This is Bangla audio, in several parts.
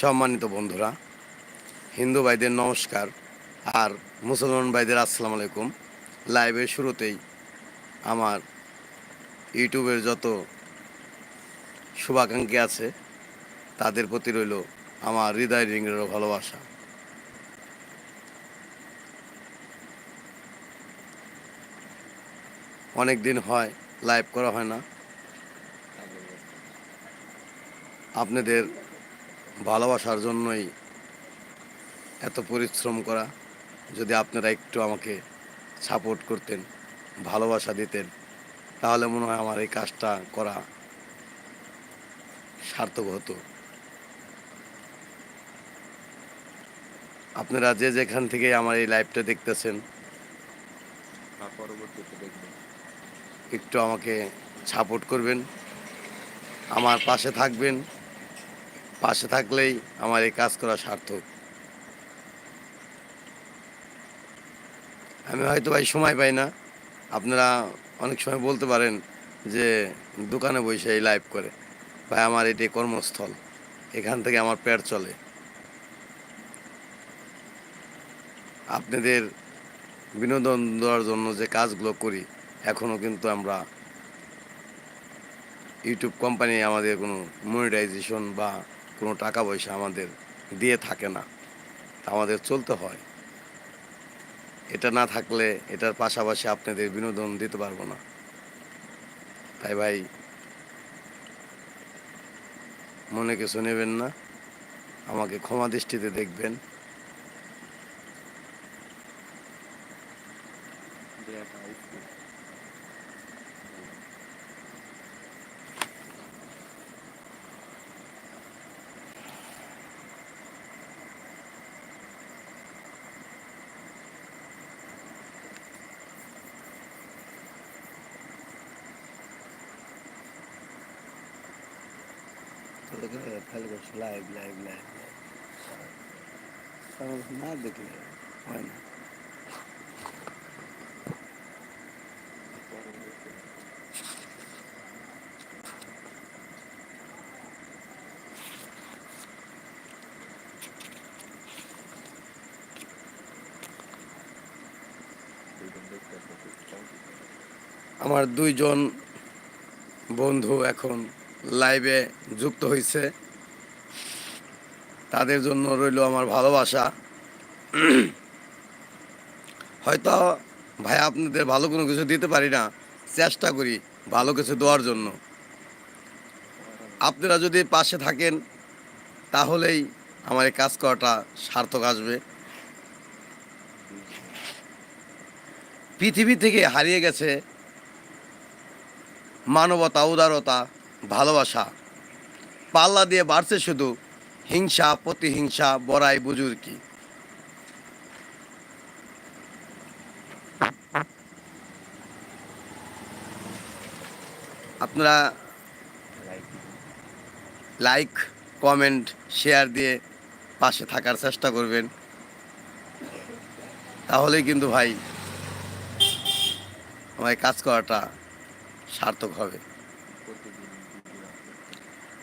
সম্মানিত বন্ধুরা, হিন্দু ভাইদের নমস্কার আর মুসলমান ভাইদের আসসালামু আলাইকুম। লাইভের শুরুতেই আমার ইউটিউবের যত শুভাকাঙ্ক্ষী আছে, তাদের প্রতি রইল আমার হৃদয় রিঙ্গের ভালোবাসা। অনেক দিন হয় লাইভ করা হয় না। আপনাদের ভালোবাসার জন্যই এত পরিশ্রম করা, যদি আপনারা একটু আমাকে সাপোর্ট করতেন, ভালোবাসা দিতেন, তাহলে মনে হয় আমার এই কাজটা করা সার্থক হতো। আপনারা যে যেখান থেকে আমার এই লাইভটা দেখতেছেন পরবর্তীতে দেখবেন একটু আমাকে সাপোর্ট করবেন, আমার পাশে থাকবেন, পাশে থাকলেই আমার এই কাজ করা সার্থক। আমি হয়তো ভাই সময় পাই না, আপনারা অনেক সময় বলতে পারেন যে দোকানে বসে এই লাইভ করে, ভাই আমার এটি কর্মস্থল, এখান থেকে আমার পেট চলে। আপনাদের বিনোদন দেওয়ার জন্য যে কাজগুলো করি এখনও কিন্তু আমরা ইউটিউব কোম্পানি আমাদের কোনো মনিটাইজেশন বা কোনো টাকা পয়সা আমাদের দিয়ে থাকে না। আমাদের চলতে হয়। এটা না থাকলে এটার পাশাপাশি আপনাদের বিনোদন দিতে পারব না। তাই ভাই, মনে কিছু নেবেন না। আমাকে ক্ষমা দৃষ্টিতে দেখবেন। লাইভ লাইভ লাইভ না দেখলে হয় না। আমার দুইজন বন্ধু এখন লাইভে যুক্ত হয়েছে তাদের জন্য রইল আমার ভালোবাসা। হয়তো ভাই আপনাদের ভালো কোনো কিছু দিতে পারি না, চেষ্টা করি ভালো কিছু দেওয়ার জন্য। আপনারা যদি পাশে থাকেন, তাহলেই আমার এই কাজ করাটা সার্থক আসবে। পৃথিবী থেকে হারিয়ে গেছে মানবতা, উদারতা ভালোবাসা। পাল্লা দিয়ে বাড়ছে শুধু হিংসা, প্রতিহিংসা, বড়াই বুজুর কি আপনারা লাইক, কমেন্ট, শেয়ার দিয়ে পাশে থাকার চেষ্টা করবেন। তাহলেই কিন্তু ভাই আমার কাজ করাটা সার্থক হবে।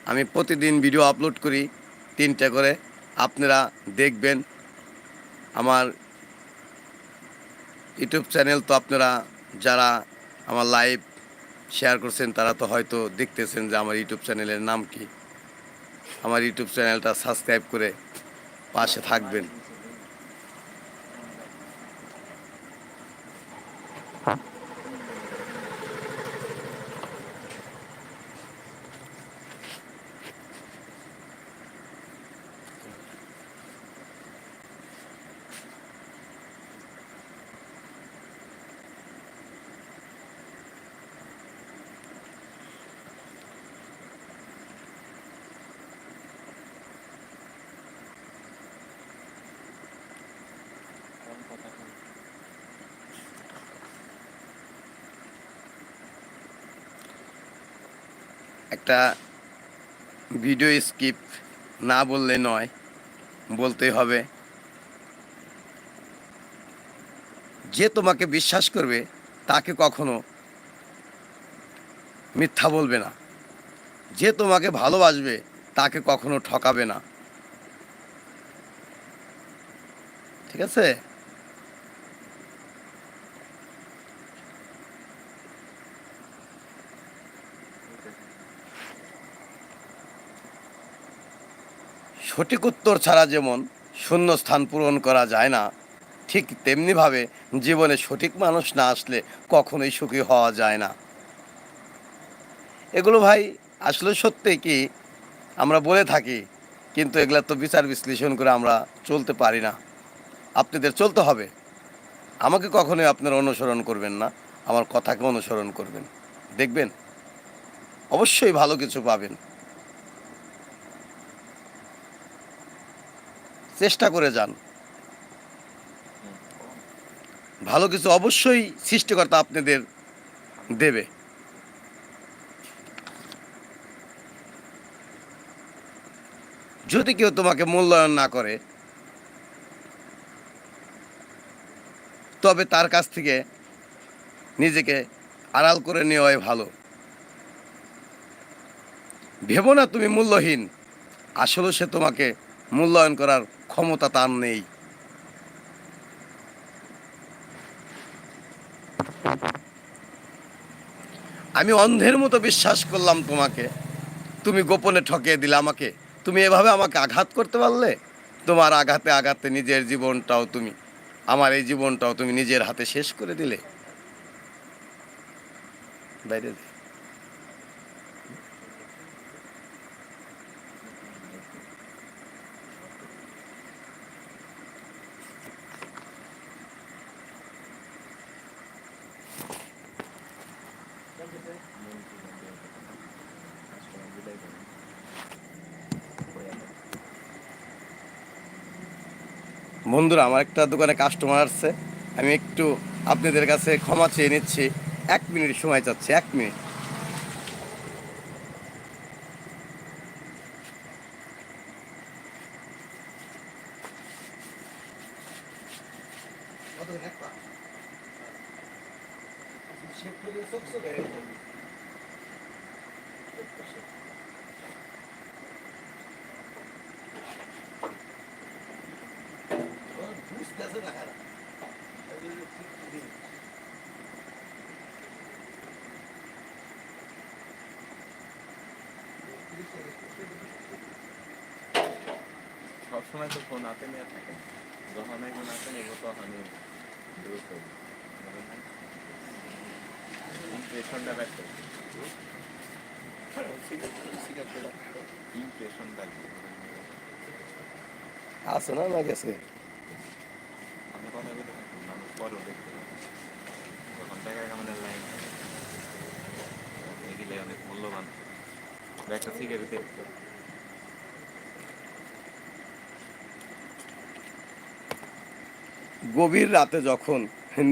আমি প্রতিদিন ভিডিও আপলোড করি, তিনটে করে। আপনারা দেখবেন আমার ইউটিউব চ্যানেল তো আপনারা যারা আমার লাইভ শেয়ার করছেন, তারা তো হয়তো দেখতেছেন যে আমার ইউটিউব চ্যানেলের নাম কি। আমার ইউটিউব চ্যানেলটা সাবস্ক্রাইব করে পাশে থাকবেন। একটা ভিডিও স্কিপ না বললে নয়, বলতেই হবে। যে তোমাকে বিশ্বাস করবে, তাকে কখনো মিথ্যা বলবে না। যে তোমাকে ভালোবাসবে, তাকে কখনো ঠকাবে না। ঠিক আছে? সঠিক উত্তর ছাড়া যেমন শূন্য স্থান পূরণ করা যায় না, ঠিক তেমনিভাবে জীবনে সঠিক মানুষ না আসলে কখনোই সুখী হওয়া যায় না। এগুলো ভাই আসলে সত্যি কি আমরা বলে থাকি, কিন্তু এগুলা তো বিচার বিশ্লেষণ করে আমরা চলতে পারি না। আপনাদের চলতে হবে। আমাকে কখনোই আপনারা অনুসরণ করবেন না, আমার কথাকে অনুসরণ করবেন। দেখবেন, অবশ্যই ভালো কিছু পাবেন। চেষ্টা করে যান। ভালো কিছু অবশ্যই সৃষ্টিকর্তা আপনাদের দেবে। যদি কেউ তোমাকে মূল্যায়ন না করে, তবে তার কাছ থেকে নিজেকে আড়াল করে নেওয়াই ভালো। ভেবো না তুমি মূল্যহীন। আসলে সে তোমাকে মূল্যায়ন করার ক্ষমতা তার নেই। আমি অন্ধের মতো বিশ্বাস করলাম তোমাকে। তুমি গোপনে ঠকিয়ে দিলে আমাকে। তুমি এভাবে আমাকে আঘাত করতে পারলে? তোমার আঘাতে আঘাতে নিজের জীবনটাও তুমি, আমার এই জীবনটাও তুমি নিজের হাতে শেষ করে দিলে। বাইরে দে। মন কি মন দিয়ে কথা। কাস্টমার বিদায় করে। বইয়া দেয়। বন্ধুরা, আমার একটা দোকানে কাস্টমার আসছে। আমি একটু আপনাদের কাছে ক্ষমা চেয়ে নিচ্ছি। এক মিনিট সময় চাচ্ছি, এক মিনিট। সবসময় তো ফোন হাতে নিয়ে থাকে। যখন এখন হাতে নেব তখনই দ্রুত ইমপ্রেশনটা ব্যাক ইমপ্রেশনটা আছে না না গেছে আমি কথা বলতে মানুষ পরেও দেখতে যখন টাকা কামানোর লাইন। এগুলো অনেক মূল্যবান। গভীর রাতে যখন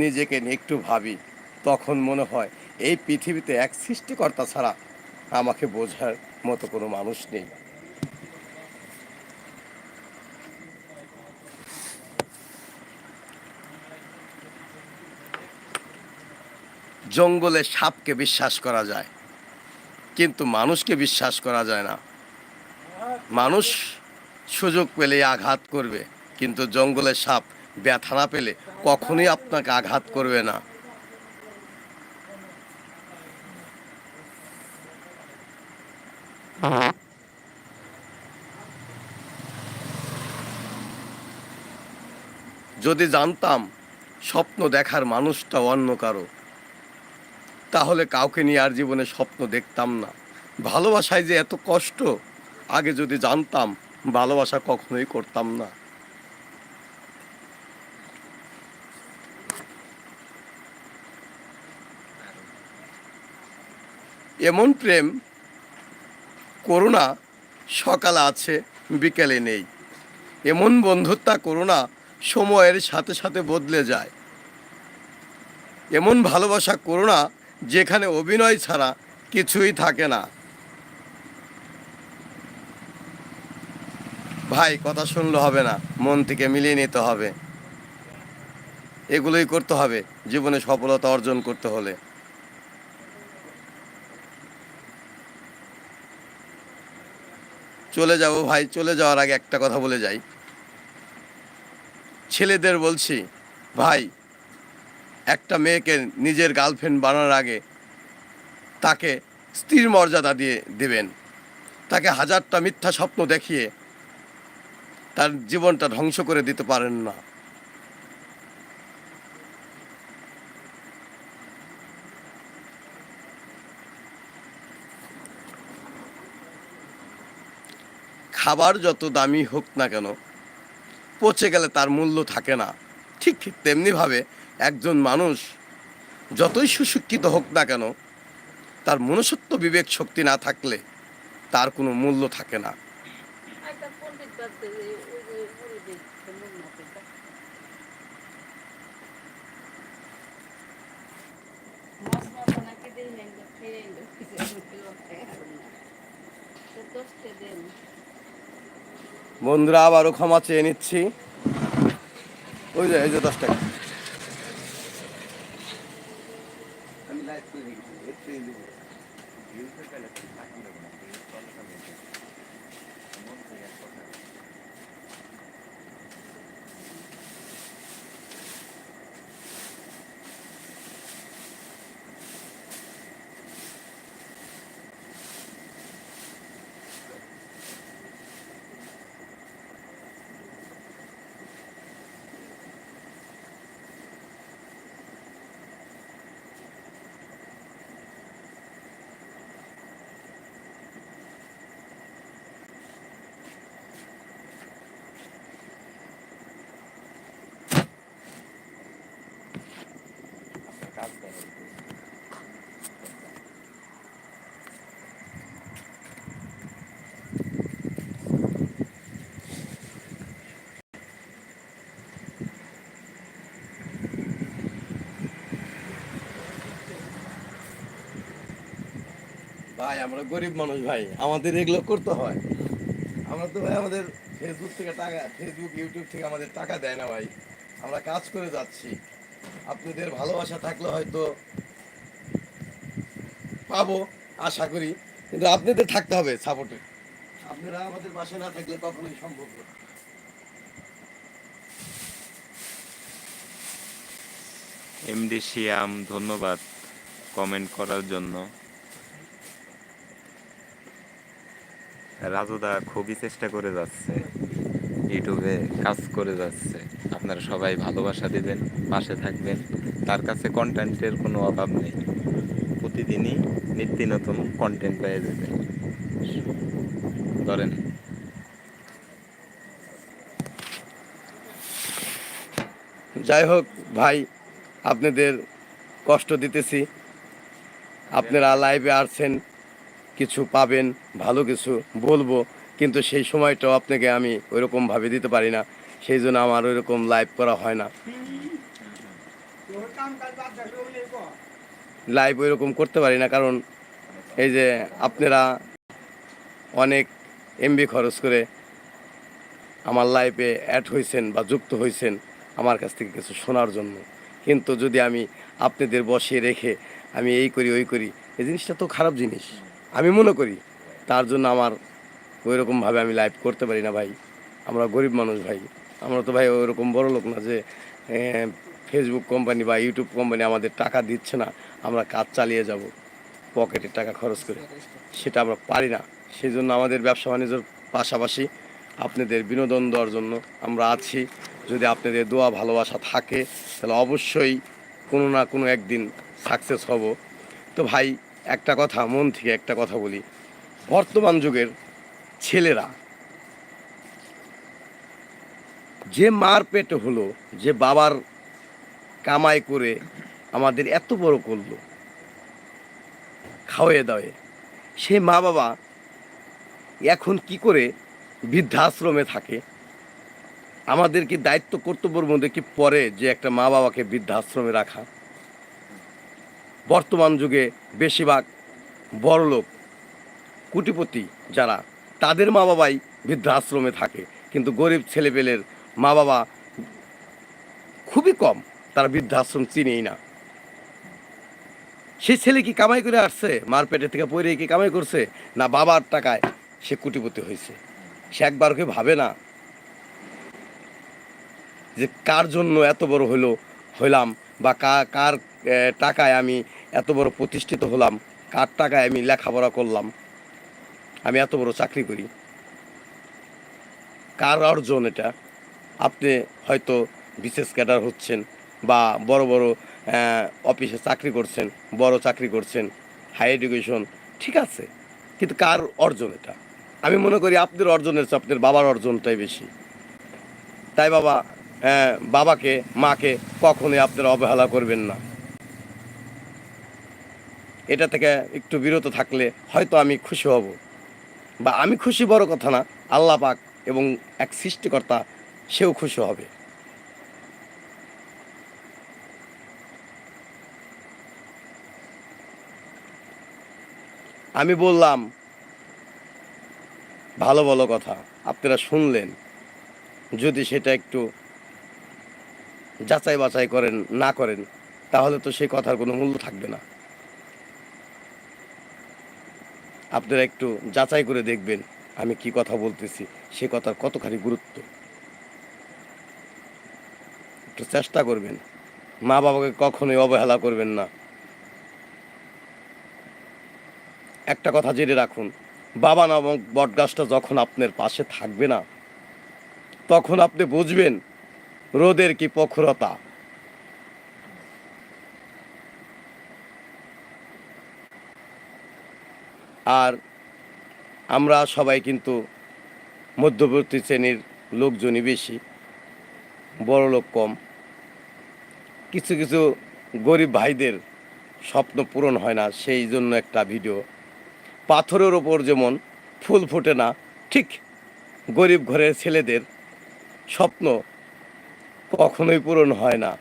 নিজেকে একটু ভাবি, তখন মনে হয় এই পৃথিবীতে এক সৃষ্টিকর্তা ছাড়া আমাকে বোঝার মতো কোনো মানুষ নেই। জঙ্গলে সাপকে বিশ্বাস করা যায়। কিন্তু মানুষকে বিশ্বাস করা যায় না। মানুষ সুযোগ পেলে আঘাত করবে, কিন্তু জঙ্গলের সাপ ব্যথা না পেলে কখনোই আপনাকে আঘাত করবে না। যদি জানতাম, স্বপ্ন দেখার মানুষটা অন্য কারও। তাহলে কাউকে নিয়ে আর জীবনে স্বপ্ন দেখতাম না। ভালোবাসায় যে এত কষ্ট, আগে যদি জানতাম, ভালোবাসা কখনোই করতাম না। এমন প্রেম, করুণা, সকালে আছে, বিকেলে নেই। এমন বন্ধুত্বা, করুণা, সময়ের সাথে সাথে বদলে যায়। এমন ভালোবাসা, করুণা যেখানে অভিনয় ছাড়া কিছুই থাকে না। ভাই, কথা শুনলে হবে না। মন থেকে মিলিয়ে নিতে হবে। এগুলোই করতে হবে, জীবনে সফলতা অর্জন করতে হলে। চলে যাব ভাই, চলে যাওয়ার আগে একটা কথা বলে যাই। ছেলেদের বলছি, ভাই একটা মেয়েকে নিজের গার্লফ্রেন্ড বানানোর আগে তাকে স্ত্রীর মর্যাদা দিয়ে দেবেন। তাকে হাজারটা মিথ্যা স্বপ্ন দেখিয়ে তার জীবনটা ধ্বংস করে দিতে পারেন না। খাবার যত দামি হোক না কেন, পচে গেলে তার মূল্য থাকে না। ঠিক ঠিক তেমনিভাবে একজন মানুষ যতই সুশিক্ষিত হোক না কেন তার মনুষ্যত্ব বিবেক শক্তি না থাকলে তার কোনো মূল্য থাকে না। বন্ধুরা আবারও ক্ষমা চেয়ে নিচ্ছি। ওই যে এই যে দশ টাকা কাজ ভাই, আমরা গরিব মানুষ ভাই, আমাদের এগুলো করতে হয়। আমরা তো ভাই আমাদের ফেসবুক থেকে টাকা ফেসবুক ইউটিউব থেকে আমাদের টাকা দেয় না ভাই। আমরা কাজ করে যাচ্ছি। আপনাদের ভালোবাসা থাকলে হয়তো পাবো, আশা করি। কিন্তু আপনাদের থাকতে হবে সাপোর্টে আপনারা আমাদের পাশে না থাকলে কখনোই সম্ভব না। এমডি শিয়াম ধন্যবাদ কমেন্ট করার জন্য। রাজুদা খুবই চেষ্টা করে যাচ্ছে। ইউটিউবে কাজ করে যাচ্ছে। আপনারা সবাই ভালোবাসা দিবেন, পাশে থাকবেন। তার কাছে কন্টেন্টের কোনো অভাব নেই। প্রতিদিনই নিত্য নতুন কন্টেন্ট পেয়ে যাবেন। ধরেন। যাই হোক ভাই, আপনাদের কষ্ট দিতেছি। আপনারা লাইভে আসছেন। কিছু পাবেন, ভালো কিছু বলব, কিন্তু সেই সময়টাও আপনাকে আমি ওইরকমভাবে দিতে পারি না। সেই জন্য আমার ওইরকম লাইভ করা হয় না। লাইভ ওইরকম করতে পারি না, কারণ এই যে আপনারা অনেক এমবি খরচ করে আমার লাইফে অ্যাড হয়েছেন বা যুক্ত হয়েছেন আমার কাছ থেকে কিছু শোনার জন্য। কিন্তু যদি আমি আপনাদের বসিয়ে রেখে আমি এই করি, ওই করি, এই জিনিসটা তো খারাপ জিনিস। আমি মনে করি, তার জন্য আমার ওই রকমভাবে আমি লাইভ করতে পারি না ভাই। আমরা গরিব মানুষ ভাই। আমরা তো ভাই ওইরকম বড় লোক না যে ফেসবুক কোম্পানি বা ইউটিউব কোম্পানি আমাদের টাকা দিচ্ছে না, আমরা কাজ চালিয়ে যাব, পকেটের টাকা খরচ করে। সেটা আমরা পারি না। সেই জন্য আমাদের ব্যবসা বাণিজ্যর পাশাপাশি আপনাদের বিনোদন দেওয়ার জন্য আমরা আছি। যদি আপনাদের দোয়া ভালোবাসা থাকে, তাহলে অবশ্যই কোনো না কোনো একদিন সাকসেস হব। তো ভাই একটা কথা, মন থেকে একটা কথা বলি। বর্তমান যুগের ছেলেরা যে মার পেটে হলো, যে বাবার কামাই করে আমাদের এত বড় করল খাওয়াইয়ে দাওয়ে সে মা বাবা এখন কি করে বৃদ্ধাশ্রমে থাকে? আমাদের কি দায়িত্ব কর্তব্যের মধ্যে কি পরে যে একটা মা বাবাকে বৃদ্ধাশ্রমে রাখা? বর্তমান যুগে বেশিরভাগ বড়লোক কুটিপতি যারা, তাদের মা বাবাই বৃদ্ধাশ্রমে থাকে। কিন্তু গরিব ছেলেপেলের মা বাবা খুবই কম, তারা বৃদ্ধাশ্রম চিনেই না। সে ছেলে কি কামাই করে আসছে? মার পেটে থেকে পড়ে কি কামাই করছে? না বাবার টাকায় সে কুটিপতি হয়েছে? সে একবার ওকে ভাবে না যে কার জন্য এত বড় হলো হইলাম বা কার টাকায় আমি এত বড় প্রতিষ্ঠিত হলাম, কার টাকায় আমি লেখাপড়া করলাম, আমি এত বড় চাকরি করি। কার অর্জন এটা? আপনি হয়তো বিশেষ ক্যাডার হচ্ছেন বা বড় বড় অফিসে চাকরি করছেন, বড় চাকরি করছেন হাই এডুকেশন ঠিক আছে, কিন্তু কার অর্জন এটা? আমি মনে করি আপনার অর্জনের চেয়ে আপনার বাবার অর্জনটাই বেশি। তাই বাবা বাবাকে, মাকে কখনোই আপনারা অবহেলা করবেন না। এটা থেকে একটু বিরত থাকলে হয়তো আমি খুশি হব। বা আমি খুশি বড় কথা না, আল্লাহ পাক এবং এক সৃষ্টিকর্তা, সেও খুশি হবে। আমি বললাম, ভালো ভালো কথা, আপনারা শুনলেন। যদি সেটা একটু যাচাই বাছাই করেন, না করেন, তাহলে তো সেই কথার কোনো মূল্য থাকবে না। আপনারা একটু যাচাই করে দেখবেন আমি কি কথা বলতেছি। সে কথার কতখানি গুরুত্ব। একটু চেষ্টা করবেন। মা বাবাকে কখনোই অবহেলা করবেন না। একটা কথা জেনে রাখুন, বাবা নামক বটগাছটা যখন আপনার পাশে থাকবে না, তখন আপনি বুঝবেন রোদের কি প্রখরতা। আর আমরা সবাই কিন্তু মধ্যবর্তী শ্রেণির লোকজনই বেশি, বড় লোক কম। কিছু কিছু গরিব ভাইদের স্বপ্ন পূরণ হয় না, সেই জন্য একটা ভিডিও। পাথরের ওপর যেমন ফুল ফোটে না, ঠিক গরিব ঘরের ছেলেদের স্বপ্ন কখনোই পূরণ হয় না।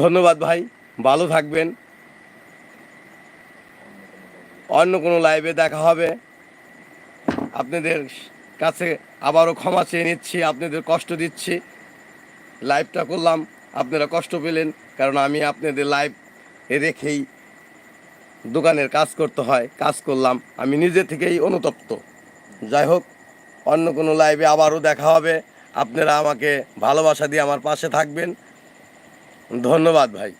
ধন্যবাদ ভাই, ভালো থাকবেন। অন্য কোনো লাইভে দেখা হবে। আপনাদের কাছে আবারও ক্ষমা চেয়ে নিচ্ছি, আপনাদের কষ্ট দিচ্ছি। লাইভটা করলাম, আপনারা কষ্ট পেলেন, কারণ আমি আপনাদের লাইভ রেখেই দোকানের কাজ করতে হয়, কাজ করলাম। আমি নিজে থেকেই অনুতপ্ত। যাই হোক, অন্য কোনো লাইভে আবারও দেখা হবে। আপনারা আমাকে ভালোবাসা দিয়ে আমার পাশে থাকবেন। ধন্যবাদ ভাই।